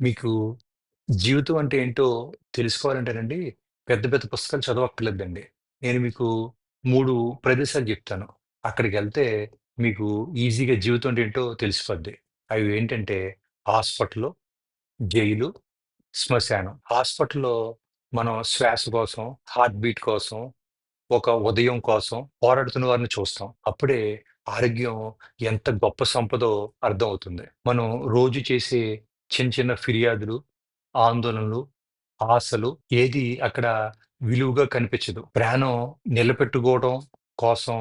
మీకు జీవితం అంటే ఏంటో తెలుసుకోవాలంటేనండి, పెద్ద పెద్ద పుస్తకాలు చదవక్కర్లేదండి. నేను మీకు 3 ప్రదేశాలు జెప్తాను. అక్కడికెళ్తే మీకు ఈజీగా జీవితం అంటే ఏంటో తెలిసిపోద్ది. అవి ఏంటంటే హాస్పిటలు, జైలు, శ్మశానం. హాస్పిటల్‌లో మనం శ్వాస కోసం, హార్ట్ బీట్ కోసం, ఒక ఉదయం కోసం పోరాడుతున్న వారిని చూస్తాం. అప్పుడే ఆరోగ్యం ఎంత గొప్ప సంపదో అర్థమవుతుంది. మనం రోజు చేసే చిన్న చిన్న ఫిర్యాదులు, ఆందోళనలు, ఆశలు ఏది అక్కడ విలువగా కనిపించదు. ప్రాణం నిలబెట్టుకోవడం కోసం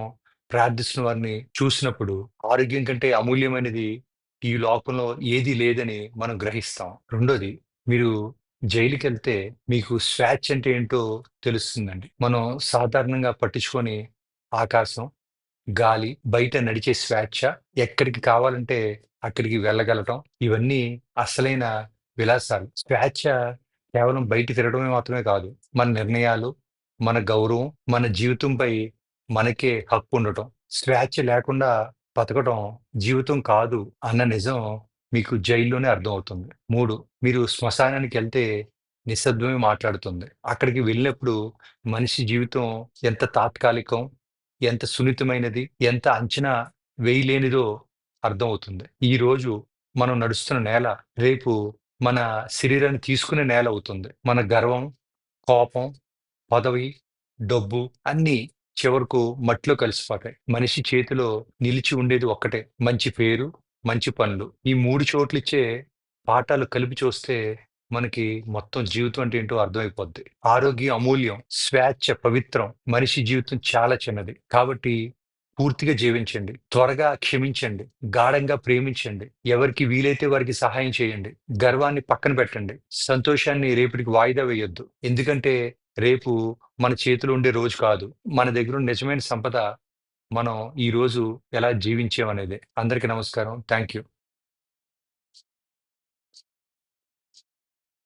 ప్రార్థిస్తున్న వారిని చూసినప్పుడు ఆరోగ్యం కంటే అమూల్యమైనది ఈ లోకంలో ఏదీ లేదని మనం గ్రహిస్తాం. రెండోది మీరు జైలుకెళ్తే మీకు స్వేచ్ఛ అంటే ఏంటో తెలుస్తుందండి. మనం సాధారణంగా పట్టించుకోని ఆకాశం, గాలి, బయట నడిచే స్వేచ్ఛ, ఎక్కడికి కావాలంటే అక్కడికి వెళ్ళగలటం. ఇవన్నీ అసలైన విలాసాలు. స్వేచ్ఛ కేవలం బయట తిరగడమే మాత్రమే కాదు. మన నిర్ణయాలు, మన గౌరవం, మన జీవితంపై మనకే హక్కు ఉండటం. స్వేచ్ఛ లేకుండా బతకడం జీవితం కాదు అన్న నిజం మీకు జైల్లోనే అర్థమవుతుంది. మూడు మీరు శ్మశానానికెళ్తే నిశ్శబ్దమే మాట్లాడుతుంది. అక్కడికి వెళ్ళినప్పుడు మనిషి జీవితం ఎంత తాత్కాలికం, ఎంత సున్నితమైనది, ఎంత అంచనా వేయలేనిదో అర్థమవుతుంది. ఈరోజు మనం నడుస్తున్న నేల రేపు మన శరీరాన్ని తీసుకునే నేల అవుతుంది. మన గర్వం, కోపం, పదవి, డబ్బు అన్నీ చివరకు మట్టిలో కలిసిపోతాయి. మనిషి చేతిలో నిలిచి ఉండేది ఒక్కటే మంచి పేరు, మంచి పనులు. ఈ 3 చోట్లిచ్చే పాఠాలు కలిపి చూస్తే మనకి మొత్తం జీవితం అంటే ఏంటో అర్థమైపోద్ది. ఆరోగ్యం అమూల్యం, స్వేచ్ఛ పవిత్రం, మనిషి జీవితం చాలా చిన్నది. కాబట్టి పూర్తిగా జీవించండి. త్వరగా క్షమించండి. గాఢంగా ప్రేమించండి. ఎవరికి వీలైతే వారికి సహాయం చేయండి. గర్వాన్ని పక్కన పెట్టండి. సంతోషాన్ని రేపటికి వాయిదా వేయొద్దు. ఎందుకంటే రేపు మన చేతిలో ఉండే రోజు కాదు. మన దగ్గర నిజమైన సంపద మనం ఈరోజు ఎలా జీవించామనేది అందరికీ నమస్కారం. Thank you.